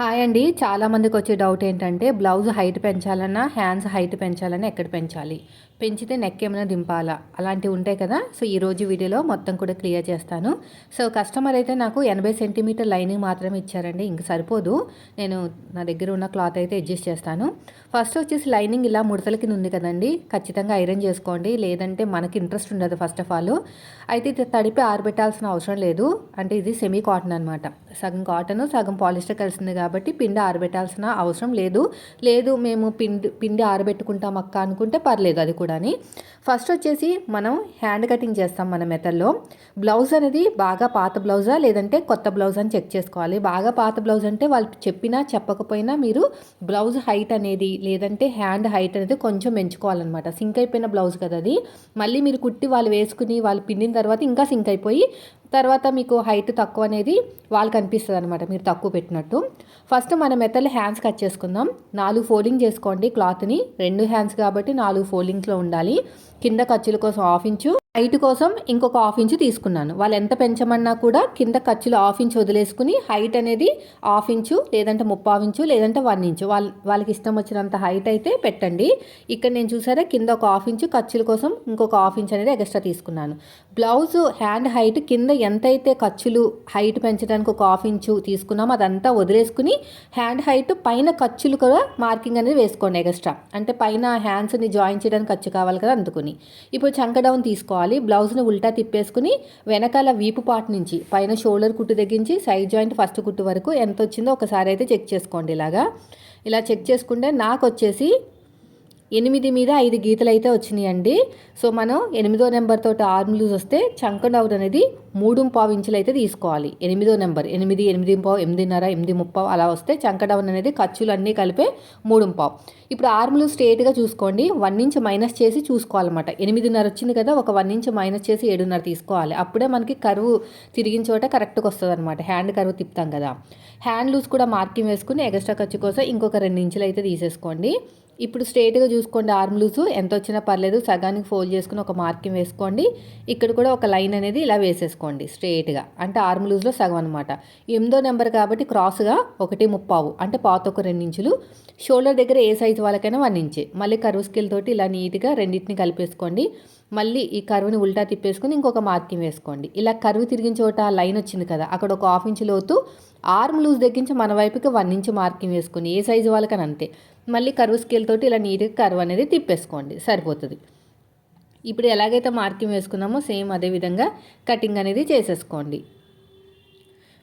Hi అండి. చాలామందికి వచ్చే డౌట్ ఏంటంటే బ్లౌజ్ హైట్ పెంచాలన్నా హ్యాండ్స్ హైట్ పెంచాలన్నా ఎక్కడ పెంచాలి? పెంచితే నెక్ ఏమైనా దింపాలా? అలాంటివి ఉంటాయి కదా. సో ఈరోజు వీడియోలో మొత్తం కూడా క్లియర్ చేస్తాను. సో కస్టమర్ అయితే నాకు ఎనభై సెంటీమీటర్ లైనింగ్ మాత్రమే ఇచ్చారండి. ఇంక సరిపోదు. నేను నా దగ్గర ఉన్న క్లాత్ అయితే అడ్జస్ట్ చేస్తాను. ఫస్ట్ వచ్చేసి లైనింగ్ ఇలా ముడతల కింద ఉంది కదండి. ఖచ్చితంగా ఐరన్ చేసుకోండి. లేదంటే మనకి ఇంట్రెస్ట్ ఉండదు ఫస్ట్ ఆఫ్ ఆల్. అయితే ఇది తడిపి ఆరబెట్టాల్సిన అవసరం లేదు. అంటే ఇది సెమీ కాటన్ అనమాట సగం కాటన్ సగం పాలిస్టర్ కలిసింది కాబట్టి పిండి ఆరబెట్టాల్సిన అవసరం లేదు. లేదు మేము పిండి పిండి ఆరబెట్టుకుంటాం అక్క అనుకుంటే పర్లేదు అది కూడాని. ఫస్ట్ వచ్చేసి మనం హ్యాండ్ కటింగ్ చేస్తాం మన మెథడ్లో బ్లౌజ్ అనేది బాగా పాత బ్లౌజా లేదంటే కొత్త బ్లౌజ్ అని చెక్ చేసుకోవాలి. బాగా పాత బ్లౌజ్ అంటే వాళ్ళు చెప్పినా చెప్పకపోయినా మీరు బ్లౌజ్ హైట్ అనేది లేదంటే హ్యాండ్ హైట్ అనేది కొంచెం పెంచుకోవాలన్నమాట. సింక్ అయిపోయిన బ్లౌజ్ కదా అది. మళ్ళీ మీరు కుట్టి వాళ్ళు వేసుకుని వాళ్ళు పిండిన తర్వాత ఇంకా సింక్ అయిపోయి తర్వాత మీకు హైట్ తక్కువ అనేది వాళ్ళకి అనిపిస్తుంది అనమాట మీరు తక్కువ పెట్టినట్టు. ఫస్ట్ మన మెత్తలు హ్యాండ్స్ కట్ చేసుకుందాం. నాలుగు ఫోల్డింగ్ చేసుకోండి క్లాత్ని రెండు హ్యాండ్స్ కాబట్టి నాలుగు ఫోల్డింగ్స్లో ఉండాలి. కింద ఖర్చుల కోసం హాఫ్ ఇంచు హైట్ కోసం ఇంకొక హాఫ్ ఇంచు తీసుకున్నాను. వాళ్ళు ఎంత పెంచమన్నా కూడా కింద ఖర్చులు హాఫ్ ఇంచు వదిలేసుకుని హైట్ అనేది హాఫ్ ఇంచు లేదంటే ముప్పావు ఇంచు లేదంటే వన్ ఇంచు వాళ్ళ వాళ్ళకి ఇష్టం వచ్చినంత హైట్ అయితే పెట్టండి. ఇక్కడ నేను చూసారా కింద ఒక హాఫ్ ఇంచు ఖర్చుల కోసం ఇంకొక హాఫ్ ఇంచ్ అనేది ఎక్స్ట్రా తీసుకున్నాను. బ్లౌజ్ హ్యాండ్ హైట్ కింద ఎంతైతే ఖర్చులు హైట్ పెంచడానికి ఒక హాఫ్ ఇంచు తీసుకున్నామో అదంతా వదిలేసుకుని హ్యాండ్ హైట్ పైన ఖర్చులు కూడా మార్కింగ్ అనేది వేసుకోండి ఎక్స్ట్రా. అంటే పైన హ్యాండ్స్ని జాయిన్ చేయడానికి ఖర్చు కావాలి కదా అందుకుని. ఇప్పుడు చంక డౌన్ తీసుకోవాలి. బ్లౌజ్ని ఉల్టా తిప్పేసుకుని వెనకాల వీపు పార్ట్ నుంచి పైన షోల్డర్ కుట్టు తెగించి సైడ్ జాయింట్ ఫస్ట్ కుట్టు వరకు ఎంత వచ్చిందో ఒకసారి అయితే చెక్ చేసుకోండి ఇలాగా. ఇలా చెక్ చేసుకుంటే నాకు వచ్చేసి ఎనిమిది మీద ఐదు గీతలు అయితే వచ్చినాయండి. సో మనం ఎనిమిదో నెంబర్తో ఆర్మ్ లూజ్ వస్తే చంక డౌన్ అనేది మూడు పావు ఇంచులు అయితే తీసుకోవాలి. ఎనిమిదో నెంబర్ ఎనిమిది ఎనిమిది పావు ఎనిమిదిన్నర ఎనిమిది ముప్పావు అలా వస్తే చంక డౌన్ అనేది ఖర్చులు అన్నీ కలిపే మూడు పావు. ఇప్పుడు ఆర్మ్ లూజ్ స్ట్రేట్గా చూసుకోండి. వన్ ఇంచ్ మైనస్ చేసి చూసుకోవాలన్నమాట. ఎనిమిదిన్నర వచ్చింది కదా ఒక వన్ ఇంచ్ మైనస్ చేసి ఏడున్నర తీసుకోవాలి. అప్పుడే మనకి కరువు తిరిగిన చోట కరెక్ట్గా వస్తుంది అనమాట హ్యాండ్ కరువు తిప్పుతాం కదా. హ్యాండ్ లూజ్ కూడా మార్కింగ్ వేసుకుని ఎక్స్ట్రా ఖర్చు కోసం ఇంకొక రెండు ఇంచులు అయితే తీసేసుకోండి. ఇప్పుడు స్ట్రేట్గా చూసుకోండి ఆర్మ్ లూజ్. ఎంత వచ్చినా పర్లేదు సగానికి ఫోల్డ్ చేసుకుని ఒక మార్కింగ్ వేసుకోండి. ఇక్కడ కూడా ఒక లైన్ అనేది ఇలా వేసేసుకోండి స్ట్రేట్గా. అంటే ఆర్మ్ లూజ్లో సగం అనమాట ఎనిమిదో నెంబర్ కాబట్టి క్రాస్గా ఒకటి ముప్పావు. అంటే పాత ఒక రెండు ఇంచులు. షోల్డర్ దగ్గర ఏ సైజు వాళ్ళకైనా వన్ ఇంచ్. మళ్ళీ కరువు స్కేల్ తోటి ఇలా నీట్గా రెండింటిని కలిపేసుకోండి. మళ్ళీ ఈ కరువుని ఉల్టా తిప్పేసుకుని ఇంకొక మార్కింగ్ వేసుకోండి. ఇలా కరువు తిరిగిన చోట లైన్ వచ్చింది కదా అక్కడ ఒక హాఫ్ ఇంచ్ లోతు. ఆర్మ్ లూజ్ దగ్గరించి మన వైపుకి వన్ ఇంచ్ మార్కింగ్ వేసుకుని ఏ సైజు వాళ్ళకని అంతే. మళ్ళీ కరువు స్కేల్ తోటి ఇలా నీట్గా కరువు అనేది తిప్పేసుకోండి సరిపోతుంది. ఇప్పుడు ఎలాగైతే మార్కింగ్ వేసుకున్నామో సేమ్ అదే విధంగా కటింగ్ అనేది చేసేసుకోండి.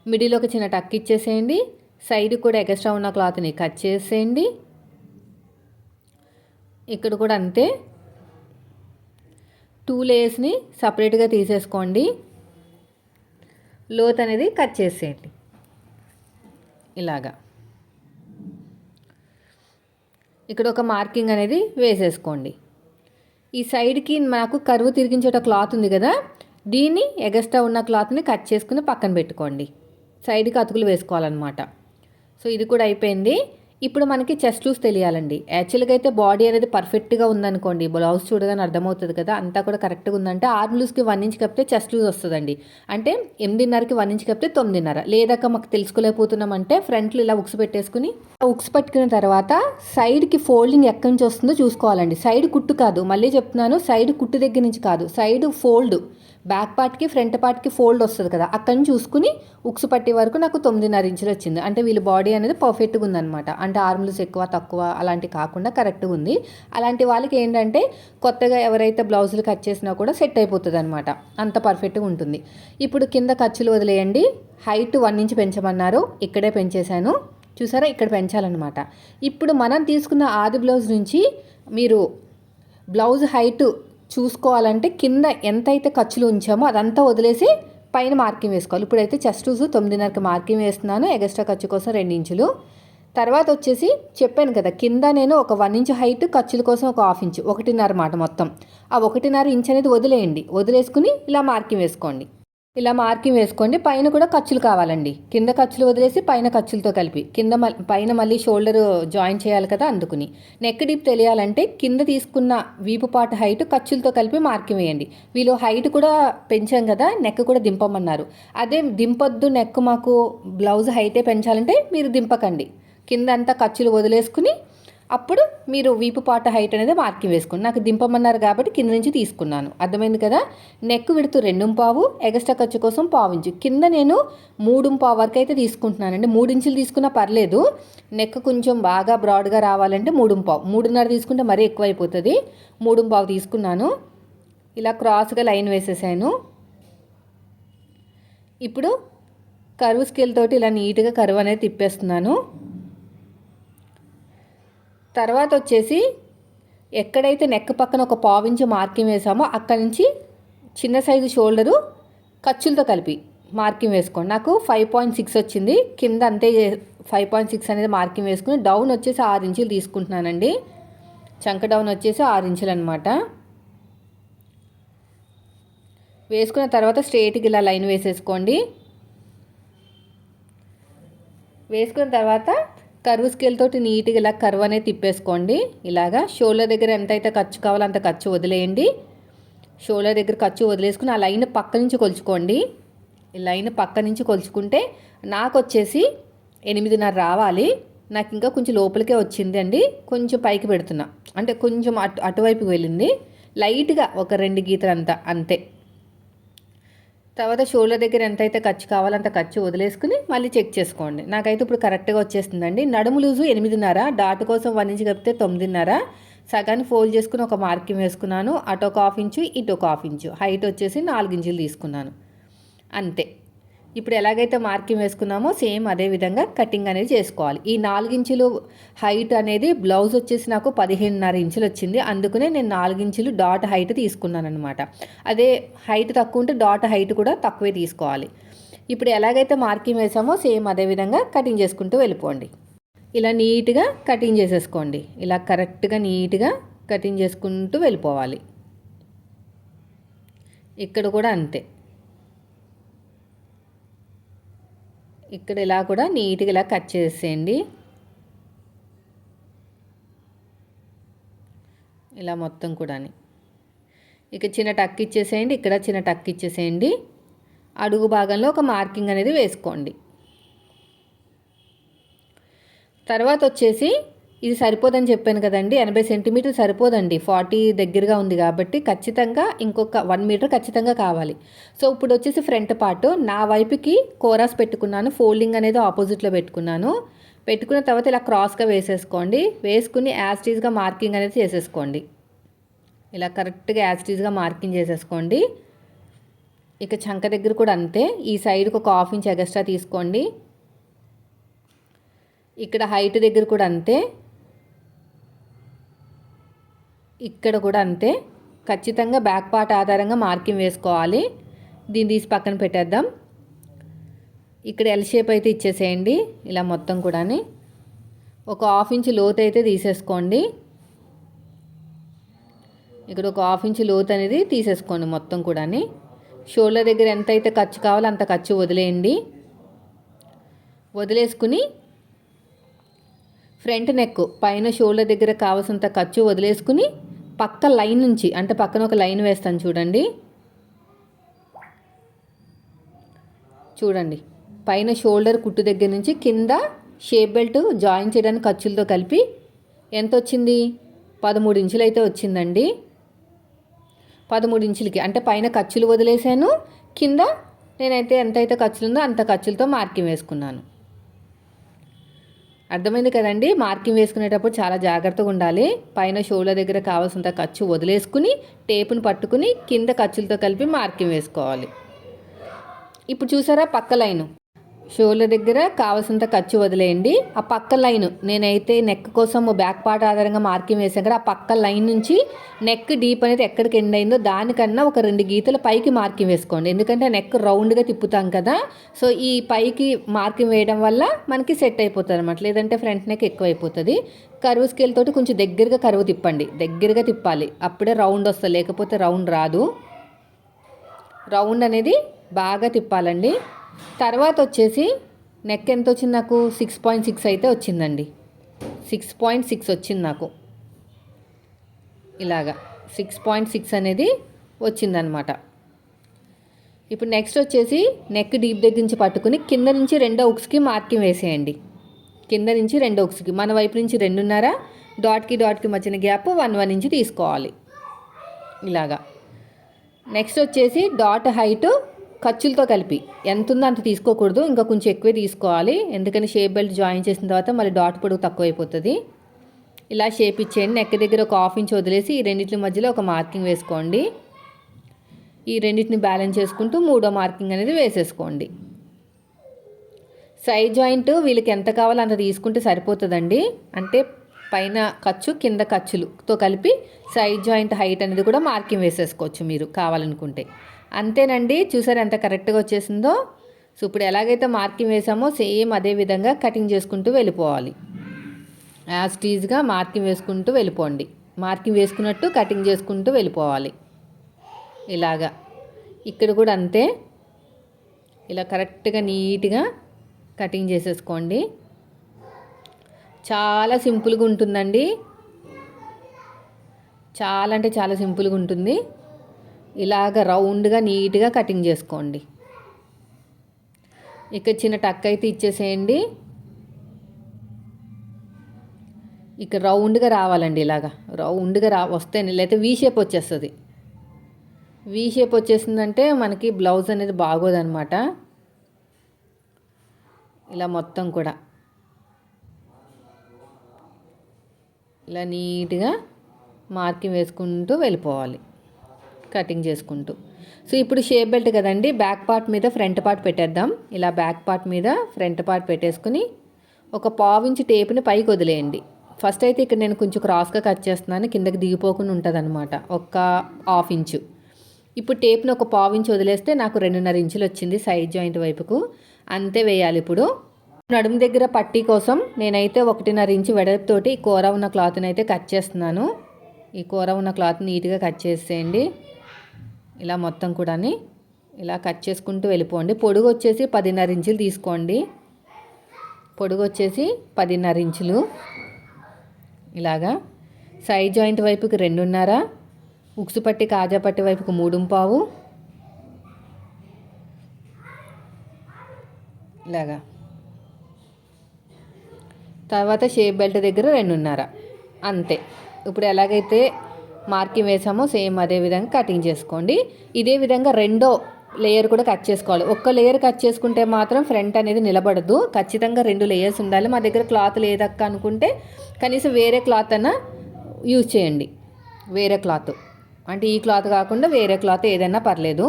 మిడిల్ ఒక చిన్న టక్ ఇచ్చేసేయండి సైడ్ కూడా ఎక్స్ట్రా ఉన్న క్లాత్ని కట్ చేసేయండి. ఇక్కడ కూడా అంతే. టూ లేయర్స్ని సపరేట్గా తీసేసుకోండి. లోత్ అనేది కట్ చేసేయండి. ఇలాగా. ఇక్కడ ఒక మార్కింగ్ అనేది వేసేసుకోండి. ఈ సైడ్కి నాకు కరువు తిరిగించేట క్లాత్ ఉంది కదా దీన్ని ఎగస్ట్రా ఉన్న క్లాత్ని కట్ చేసుకుని పక్కన పెట్టుకోండి. సైడ్కి అతుకులు వేసుకోవాలన్నమాట. సో ఇది కూడా అయిపోయింది. ఇప్పుడు మనకి చెస్ట్ లూస్ తెలియాలండి. యాక్చువల్గా అయితే బాడీ అనేది పర్ఫెక్ట్గా ఉందనుకోండి. బ్లౌజ్ చూడగానే అర్థమవుతుంది కదా అంతా కూడా కరెక్ట్గా ఉందంటే ఆర్మ్ లూస్కి వన్ ఇంచ్ కప్పితే చెస్ట్ లూజ్ వస్తుందండి. అంటే ఎనిమిదిన్నరకి వన్ ఇంచ్ కప్పితే తొమ్మిదిన్నర. లేదాక మాకు తెలుసుకోలేకపోతున్నామంటే ఫ్రంట్లో ఇలా ఉక్స్ పెట్టేసుకుని ఉక్స్ పెట్టుకున్న తర్వాత సైడ్కి ఫోల్డింగ్ ఎక్కడి నుంచి వస్తుందో చూసుకోవాలండి. సైడ్ కుట్టు కాదు. మళ్ళీ చెప్తున్నాను సైడ్ కుట్టు దగ్గర నుంచి కాదు. Side fold. బ్యాక్ పార్ట్కి ఫ్రంట్ పార్ట్కి ఫోల్డ్ వస్తుంది కదా అక్కడిని చూసుకుని ఉక్స్ పట్టే వరకు నాకు తొమ్మిదిన్నర ఇంచులు వచ్చింది. అంటే వీళ్ళ బాడీ అనేది పర్ఫెక్ట్గా ఉందన్నమాట. అంటే ఆర్మ్లూస్ ఎక్కువ తక్కువ అలాంటి కాకుండా కరెక్ట్గా ఉంది. అలాంటి వాళ్ళకి ఏంటంటే కొత్తగా ఎవరైతే బ్లౌజులు కట్ చేసినా కూడా సెట్ అయిపోతుంది అనమాట అంత పర్ఫెక్ట్గా ఉంటుంది. ఇప్పుడు కింద ఖర్చులు వదిలేయండి. హైట్ వన్ ఇంచ్ పెంచమన్నారు. ఇక్కడే పెంచేశాను. చూసారా? ఇక్కడ పెంచాలన్నమాట. ఇప్పుడు మనం తీసుకున్న ఆది బ్లౌజ్ నుంచి మీరు బ్లౌజ్ హైట్ చూసుకోవాలంటే కింద ఎంతైతే ఖర్చులు ఉంచామో అదంతా వదిలేసి పైన మార్కింగ్ వేసుకోవాలి. ఇప్పుడైతే చెస్ట్ లూజ్ తొమ్మిదిన్నరకి మార్కింగ్ వేస్తున్నాను ఎగస్ట్రా ఖర్చు కోసం రెండు ఇంచులు తర్వాత వచ్చేసి చెప్పాను కదా కింద నేను ఒక వన్ ఇంచ్ హైట్ ఖర్చుల కోసం ఒక హాఫ్ ఇంచ్ ఒకటిన్నర మాట మొత్తం. ఆ ఒకటిన్నర ఇంచ్ అనేది వదిలేయండి వదిలేసుకుని ఇలా మార్కింగ్ వేసుకోండి. ఇలా మార్కింగ్ వేసుకోండి. పైన కూడా ఖర్చులు కావాలండి. కింద ఖర్చులు వదిలేసి పైన ఖర్చులతో కలిపి. కింద పైన మళ్ళీ షోల్డర్ జాయిన్ చేయాలి కదా అందుకుని. నెక్ డీప్ తెలియాలంటే కింద తీసుకున్న వీపు పాట హైట్ ఖర్చులతో కలిపి మార్కింగ్ వేయండి. వీళ్ళు హైట్ కూడా పెంచాం కదా నెక్ కూడా దింపమన్నారు. అదే దింపొద్దు నెక్ మాకు బ్లౌజ్ హైటే పెంచాలంటే మీరు దింపకండి. కింద అంతా ఖర్చులు వదిలేసుకుని అప్పుడు మీరు వీపు పాట హైట్ అనేది మార్కింగ్ వేసుకోండి. నాకు దింపమన్నారు కాబట్టి కింద నుంచి తీసుకున్నాను. అర్థమైంది కదా? నెక్ విడుతూ రెండు పావు ఎగస్ట్రా ఖర్చు కోసం పావు ఇంచు. కింద నేను మూడు పావు వరకు అయితే తీసుకుంటున్నానండి. మూడు ఇంచులు తీసుకున్నా పర్లేదు. నెక్ కొంచెం బాగా బ్రాడ్గా రావాలంటే మూడు పావు. మూడున్నర తీసుకుంటే మరీ ఎక్కువ అయిపోతుంది మూడు పావు తీసుకున్నాను. ఇలా క్రాస్గా లైన్ వేసేసాను. ఇప్పుడు కరువు స్కేల్ తోటి ఇలా నీట్గా కరువు అనేది తిప్పేస్తున్నాను. తర్వాత వచ్చేసి ఎక్కడైతే నెక్ పక్కన ఒక పావించి మార్కింగ్ వేసామో అక్కడి నుంచి చిన్న సైజు షోల్డరు ఖర్చులతో కలిపి మార్కింగ్ వేసుకోండి. నాకు ఫైవ్ పాయింట్ సిక్స్ వచ్చింది. కింద అంతే ఫైవ్ పాయింట్ సిక్స్ అనేది మార్కింగ్ వేసుకుని డౌన్ వచ్చేసి ఆరు ఇంచులు తీసుకుంటున్నానండి. చంక డౌన్ వచ్చేసి ఆరు ఇంచులు అనమాట వేసుకున్న తర్వాత స్ట్రేట్కి ఇలా లైన్ వేసేసుకోండి. వేసుకున్న తర్వాత కరువు స్కేల్ తోటి నీట్గా ఇలా కర్వ్ అనేది తిప్పేసుకోండి. ఇలాగా షోల్డర్ దగ్గర ఎంతైతే ఖర్చు కావాలో అంత ఖర్చు వదిలేయండి. షోల్డర్ దగ్గర ఖర్చు వదిలేసుకుని ఆ లైన్ పక్క నుంచి కొలుచుకోండి. ఈ లైన్ పక్క నుంచి కొలుచుకుంటే నాకు వచ్చేసి ఎనిమిదిన్నర రావాలి. నాకు ఇంకా కొంచెం లోపలికే వచ్చింది అండి. కొంచెం పైకి పెడుతున్నా. అంటే కొంచెం అటు అటువైపుకి వెళ్ళింది. లైట్గా ఒక రెండు గీతలు అంతా అంతే. తర్వాత షోల్డర్ దగ్గర ఎంతైతే ఖర్చు కావాలంత ఖర్చు వదిలేసుకుని మళ్ళీ చెక్ చేసుకోండి. నాకైతే ఇప్పుడు కరెక్ట్గా వచ్చేస్తుందండి. నడుము లూజు ఎనిమిదిన్నర డాట్ కోసం వన్ ఇంచ్ కలిపితే తొమ్మిదిన్నర. సగాన్ని ఫోల్డ్ చేసుకుని ఒక మార్కింగ్ వేసుకున్నాను. అటు ఒక హాఫ్ ఇంచు ఇటు ఒక హాఫ్ ఇంచు. హైట్ వచ్చేసి నాలుగు ఇంచులు తీసుకున్నాను. అంతే. ఇప్పుడు ఎలాగైతే మార్కింగ్ వేసుకున్నామో సేమ్ అదే విధంగా కటింగ్ అనేది చేసుకోవాలి. ఈ నాలుగించులు హైట్ అనేది బ్లౌజ్ వచ్చేసి నాకు పదిహేనున్నర ఇంచులు వచ్చింది. అందుకనే నేను నాలుగించులు డాట్ హైట్ తీసుకున్నాను అనమాట అదే హైట్ తక్కువ ఉంటే డాట్ హైట్ కూడా తక్కువే తీసుకోవాలి. ఇప్పుడు ఎలాగైతే మార్కింగ్ వేసామో సేమ్ అదే విధంగా కటింగ్ చేసుకుంటూ వెళ్ళిపోండి. ఇలా నీట్గా కటింగ్ చేసేసుకోండి. ఇలా కరెక్ట్గా నీట్గా కటింగ్ చేసుకుంటూ వెళ్ళిపోవాలి. ఇక్కడ కూడా అంతే. ఇక్కడ ఇలా కూడా నీట్గా ఇలా కట్ చేసేయండి. ఇలా మొత్తం కూడా ఇక చిన్న టక్ ఇచ్చేసేయండి ఇక్కడ చిన్న టక్ ఇచ్చేసేయండి. అడుగు భాగంలో ఒక మార్కింగ్ అనేది వేసుకోండి. తర్వాత వచ్చేసి ఇది సరిపోదని చెప్పాను కదండి. ఎనభై సెంటీమీటర్ సరిపోదండి. ఫార్టీ దగ్గరగా ఉంది కాబట్టి ఖచ్చితంగా ఇంకొక వన్ మీటర్ ఖచ్చితంగా కావాలి. సో ఇప్పుడు వచ్చేసి ఫ్రంట్ పార్ట్. నా వైపుకి కోరాస్ పెట్టుకున్నాను. ఫోల్డింగ్ అనేది ఆపోజిట్లో పెట్టుకున్నాను. పెట్టుకున్న తర్వాత ఇలా క్రాస్గా వేసేసుకోండి. వేసుకుని యాస్టీజ్గా మార్కింగ్ అనేది చేసేసుకోండి. ఇలా కరెక్ట్గా యాస్టీజ్గా మార్కింగ్ చేసేసుకోండి. ఇక చంక దగ్గర కూడా అంతే. ఈ సైడ్కి ఒక హాఫ్ ఇంచ్ ఎగస్ట్రా తీసుకోండి. ఇక్కడ హైట్ దగ్గర కూడా అంతే. ఇక్కడ కూడా అంతే. ఖచ్చితంగా బ్యాక్ పార్ట్ ఆధారంగా మార్కింగ్ వేసుకోవాలి. దీన్ని తీసి పక్కన పెట్టేద్దాం. ఇక్కడ ఎల్ షేప్ అయితే ఇచ్చేసేయండి ఇలా మొత్తం కూడా ఒక హాఫ్ ఇంచ్ లోతు అయితే తీసేసుకోండి. ఇక్కడ ఒక హాఫ్ ఇంచ్ లోతు అనేది తీసేసుకోండి మొత్తం కూడా షోల్డర్ దగ్గర ఎంత అయితే ఖర్చు కావాలో అంత ఖర్చు వదిలేయండి. వదిలేసుకుని ఫ్రంట్ నెక్ పైన షోల్డర్ దగ్గర కావాల్సినంత ఖర్చు వదిలేసుకుని పక్క లైన్ నుంచి అంటే పక్కన ఒక లైన్ వేస్తాను చూడండి. చూడండి పైన షోల్డర్ కుట్టు దగ్గర నుంచి కింద షేప్ బెల్ట్ జాయిన్ చేయడానికి ఖర్చులతో కలిపి ఎంత వచ్చింది? పదమూడు ఇంచులు అయితే వచ్చిందండి. పదమూడు ఇంచులకి అంటే పైన ఖర్చులు వదిలేసాను కింద నేనైతే ఎంతైతే ఖర్చులు ఉందో అంత ఖర్చులతో మార్కింగ్ వేసుకున్నాను. అర్థమైంది కదండి? మార్కింగ్ వేసుకునేటప్పుడు చాలా జాగ్రత్తగా ఉండాలి. పైన షోల్డర్ దగ్గర కావాల్సినంత ఖర్చు వదిలేసుకుని టేపును పట్టుకుని కింద ఖర్చులతో కలిపి మార్కింగ్ వేసుకోవాలి. ఇప్పుడు చూసారా పక్క లైను. షోల్డర్ దగ్గర కావాల్సినంత ఖర్చు వదిలేయండి. ఆ పక్క లైన్ నేనైతే నెక్ కోసం బ్యాక్ పార్ట్ ఆధారంగా మార్కింగ్ వేసాను కదా ఆ పక్క లైన్ నుంచి నెక్ డీప్ అనేది ఎక్కడికి ఎండ్ అయిందో దానికన్నా ఒక రెండు గీతలు పైకి మార్కింగ్ వేసుకోండి. ఎందుకంటే నెక్ రౌండ్గా తిప్పుతాం కదా సో ఈ పైకి మార్కింగ్ వేయడం వల్ల మనకి సెట్ అయిపోతుంది అనమాట లేదంటే ఫ్రంట్ నెక్ ఎక్కువ అయిపోతుంది కరువు స్కేల్ తోటి కొంచెం దగ్గరగా కరువు తిప్పండి. దగ్గరగా తిప్పాలి. అప్పుడే రౌండ్ వస్తుంది. లేకపోతే రౌండ్ రాదు. రౌండ్ అనేది బాగా తిప్పాలండి. తర్వాత వచ్చేసి నెక్ ఎంత వచ్చింది నాకు? సిక్స్ పాయింట్ సిక్స్ అయితే వచ్చిందండి. సిక్స్ పాయింట్ సిక్స్ వచ్చింది నాకు. ఇలాగా సిక్స్ పాయింట్ సిక్స్ అనేది వచ్చిందనమాట. ఇప్పుడు నెక్స్ట్ వచ్చేసి నెక్ డీప్ దగ్గర నుంచి పట్టుకుని కింద నుంచి రెండో ఉక్స్కి మార్కింగ్ వేసేయండి. కింద నుంచి రెండో ఉక్స్కి మన వైపు నుంచి రెండున్నర డాట్కి డాట్కి మధ్యన గ్యాప్ వన్ వన్ ఇంచ్ తీసుకోవాలి. ఇలాగా. నెక్స్ట్ వచ్చేసి డాట్ హైట్ ఖర్చులతో కలిపి. ఎంత ఉందో అంత తీసుకోకూడదు. ఇంకా కొంచెం ఎక్కువే తీసుకోవాలి. ఎందుకని షేప్ బెల్ట్ జాయిన్ చేసిన తర్వాత మళ్ళీ డాట్ పొడుగు తక్కువైపోతుంది. ఇలా షేప్ ఇచ్చేయండి. నెక్ దగ్గర ఒక హాఫ్ ఇంచ్ వదిలేసి ఈ రెండింటి మధ్యలో ఒక మార్కింగ్ వేసుకోండి. ఈ రెండింటిని బ్యాలెన్స్ చేసుకుంటూ మూడో మార్కింగ్ అనేది వేసేసుకోండి. సైడ్ జాయింట్ వీళ్ళకి ఎంత కావాలో అంత తీసుకుంటే సరిపోతుందండి. అంటే పైన ఖర్చు కింద ఖర్చులతో కలిపి సైడ్ జాయింట్ హైట్ అనేది కూడా మార్కింగ్ వేసేసుకోవచ్చు మీరు కావాలనుకుంటే. అంతేనండి చూసారు ఎంత కరెక్ట్గా వచ్చేసిందో? సో ఇప్పుడు ఎలాగైతే మార్కింగ్ వేసామో సేమ్ అదే విధంగా కటింగ్ చేసుకుంటూ వెళ్ళిపోవాలి. యాజ్ టీజ్గా మార్కింగ్ వేసుకుంటూ వెళ్ళిపోండి. మార్కింగ్ వేసుకున్నట్టు కటింగ్ చేసుకుంటూ వెళ్ళిపోవాలి. ఇలాగా. ఇక్కడ కూడా అంతే. ఇలా కరెక్ట్గా నీట్గా కటింగ్ చేసేసుకోండి. చాలా సింపుల్గా ఉంటుందండి. చాలా అంటే చాలా సింపుల్గా ఉంటుంది. ఇలాగ రౌండ్గా నీట్గా కటింగ్ చేసుకోండి. ఇక చిన్న టక్ అయితే ఇచ్చేసేయండి. ఇక రౌండ్గా రావాలండి ఇలాగా. రౌండ్గా రా వస్తేనే లేకపోతే వీ షేప్ వచ్చేస్తుంది. వీ షేప్ వచ్చేసిందంటే మనకి బ్లౌజ్ అనేది బాగోదనమాట ఇలా మొత్తం కూడా. ఇలా నీట్గా మార్కింగ్ వేసుకుంటూ వెళ్ళిపోవాలి. కటింగ్ చేసుకుంటూ. సో ఇప్పుడు షేప్ బెల్ట్ కదండి బ్యాక్ పార్ట్ మీద ఫ్రంట్ పార్ట్ పెట్టేద్దాం. ఇలా బ్యాక్ పార్ట్ మీద ఫ్రంట్ పార్ట్ పెట్టేసుకుని ఒక పావించి టేప్ని పైకి వదిలేయండి. ఫస్ట్ అయితే ఇక్కడ నేను కొంచెం క్రాస్గా కట్ చేస్తున్నాను కిందకి దిగిపోకుండా ఉంటుంది అనమాట ఒక హాఫ్ ఇంచు. ఇప్పుడు టేప్ని ఒక పావు ఇంచు వదిలేస్తే నాకు రెండున్నర ఇంచులు వచ్చింది సైడ్ జాయింట్ వైపుకు. అంతే వేయాలి ఇప్పుడు. నడుము దగ్గర పట్టీ కోసం నేనైతే ఒకటిన్నర ఇంచు వెడల్పుతోటి కూర ఉన్న క్లాత్ని అయితే కట్ చేస్తున్నాను. ఈ కూర ఉన్న క్లాత్ నీట్గా కట్ చేసేయండి. ఇలా మొత్తం కూడా ఇలా కట్ చేసుకుంటూ వెళ్ళిపోండి. పొడుగు వచ్చేసి పదిన్నర ఇంచులు తీసుకోండి. పొడుగు వచ్చేసి పదిన్నర ఇంచులు. ఇలాగా. సైడ్ జాయింట్ వైపుకి రెండున్నర. ఉక్సుపట్టి పట్టి కాజా పట్టి వైపుకి మూడుంపావు ఇలాగా. తర్వాత షేప్ బెల్ట్ దగ్గర రెండున్నర. అంతే. ఇప్పుడు ఎలాగైతే మార్కింగ్ వేసామో సేమ్ అదే విధంగా కటింగ్ చేసుకోండి. ఇదే విధంగా రెండో లేయర్ కూడా కట్ చేసుకోవాలి. ఒక్క లేయర్ కట్ చేసుకుంటే మాత్రం ఫ్రంట్ అనేది నిలబడదు. ఖచ్చితంగా రెండు లేయర్స్ ఉండాలి. మా దగ్గర క్లాత్ లేదక్క అనుకుంటే కనీసం వేరే క్లాత్ అన్న యూజ్ చేయండి. వేరే క్లాత్. అంటే ఈ క్లాత్ కాకుండా వేరే క్లాత్ ఏదైనా పర్లేదు.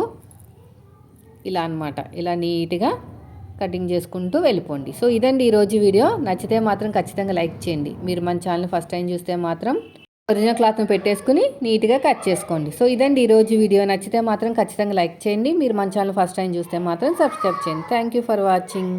ఇలా అనమాట ఇలా నీట్గా కటింగ్ చేసుకుంటూ వెళ్ళిపోండి. సో ఇదండి ఈరోజు వీడియో. నచ్చితే మాత్రం ఖచ్చితంగా లైక్ చేయండి. మీరు మన ఛానల్ ఫస్ట్ టైం చూస్తే మాత్రం ఒరిజినల్ క్లాత్ను పెట్టేసుకుని నీట్గా కట్ చేసుకోండి. సో ఇదండి ఈరోజు వీడియో. నచ్చితే మాత్రం ఖచ్చితంగా లైక్ చేయండి. మీరు మన ఛానల్ ఫస్ట్ టైం చూస్తే మాత్రం సబ్స్క్రైబ్ చేయండి. Thank you for watching.